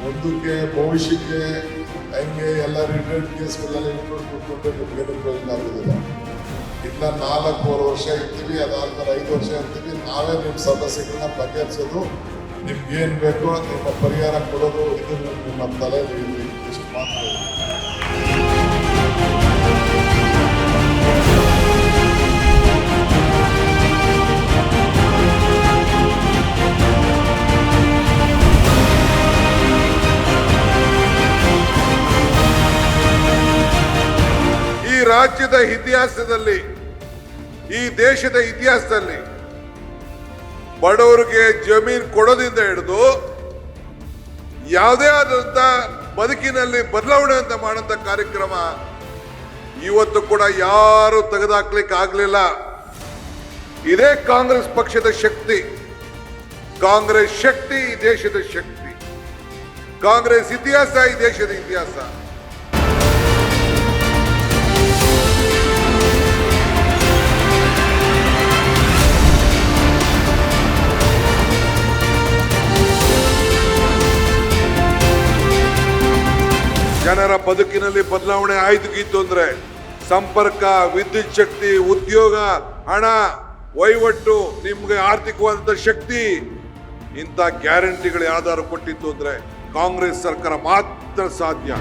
ಮುಂದಕ್ಕೆ ಭವಿಷ್ಯಕ್ಕೆ ಹೆಂಗೆ ಎಲ್ಲ ರಿಟೈರ್ಡ್ ಕೇಸ್ಗಳೆಲ್ಲ ಇಟ್ಕೊಂಡು ಕೂತ್ಕೊಂಡ್ರೆ ನಿಮ್ಗೇನು ಪ್ರಯೋಜನ ಆಗೋದಿಲ್ಲ. ಇಲ್ಲ ನಾಲ್ಕೂವರೆ ವರ್ಷ ಇರ್ತೀವಿ, ಅದಾದ್ಮೇಲೆ ಐದು ವರ್ಷ ಇರ್ತೀವಿ, ನಾವೇ ನಿಮ್ಮ ಸಮಸ್ಯೆಗಳನ್ನ ಬಗೆಹರಿಸೋದು ನಿಮ್ಗೆ ಏನು ಬೇಕೋ ನಿಮ್ಮ ಪರಿಹಾರ ಕೊಡೋದು, ಇದು ನಿಮ್ಮ ತಲೆಯಲ್ಲಿ ಇಷ್ಟು ಮಾತ್ರ. ರಾಜ್ಯದ ಇತಿಹಾಸದಲ್ಲಿ, ಈ ದೇಶದ ಇತಿಹಾಸದಲ್ಲಿ ಬಡವರಿಗೆ ಜಮೀನು ಕೊಡೋದಿಂದ ಹಿಡಿದು ಯಾವುದೇ ಆದಂಥ ಬದುಕಿನಲ್ಲಿ ಬದಲಾವಣೆ ಅಂತ ಮಾಡಂತ ಕಾರ್ಯಕ್ರಮ ಇವತ್ತು ಕೂಡ ಯಾರು ತೆಗೆದುಹಾಕ್ಲಿಕ್ಕೆ ಆಗ್ಲಿಲ್ಲ. ಇದೇ ಕಾಂಗ್ರೆಸ್ ಪಕ್ಷದ ಶಕ್ತಿ. ಕಾಂಗ್ರೆಸ್ ಶಕ್ತಿ ದೇಶದ ಶಕ್ತಿ. ಕಾಂಗ್ರೆಸ್ ಇತಿಹಾಸ, ಈ ದೇಶದ ಇತಿಹಾಸ. ಜನರ ಬದುಕಿನಲ್ಲಿ ಬದಲಾವಣೆ ಆಯ್ತು ಗೀತು ಅಂದ್ರೆ ಸಂಪರ್ಕ, ವಿದ್ಯುತ್ ಶಕ್ತಿ, ಉದ್ಯೋಗ, ಹಣ ವಹಿವಟ್ಟು ನಿಮ್ಗೆ ಆರ್ಥಿಕವಾದಂಥ ಶಕ್ತಿ. ಇಂಥ ಗ್ಯಾರಂಟಿಗಳು ಯಾವ್ದಾದ್ರು ಕೊಟ್ಟಿತ್ತು ಅಂದ್ರೆ ಕಾಂಗ್ರೆಸ್ ಸರ್ಕಾರ ಮಾತ್ರ ಸಾಧ್ಯ.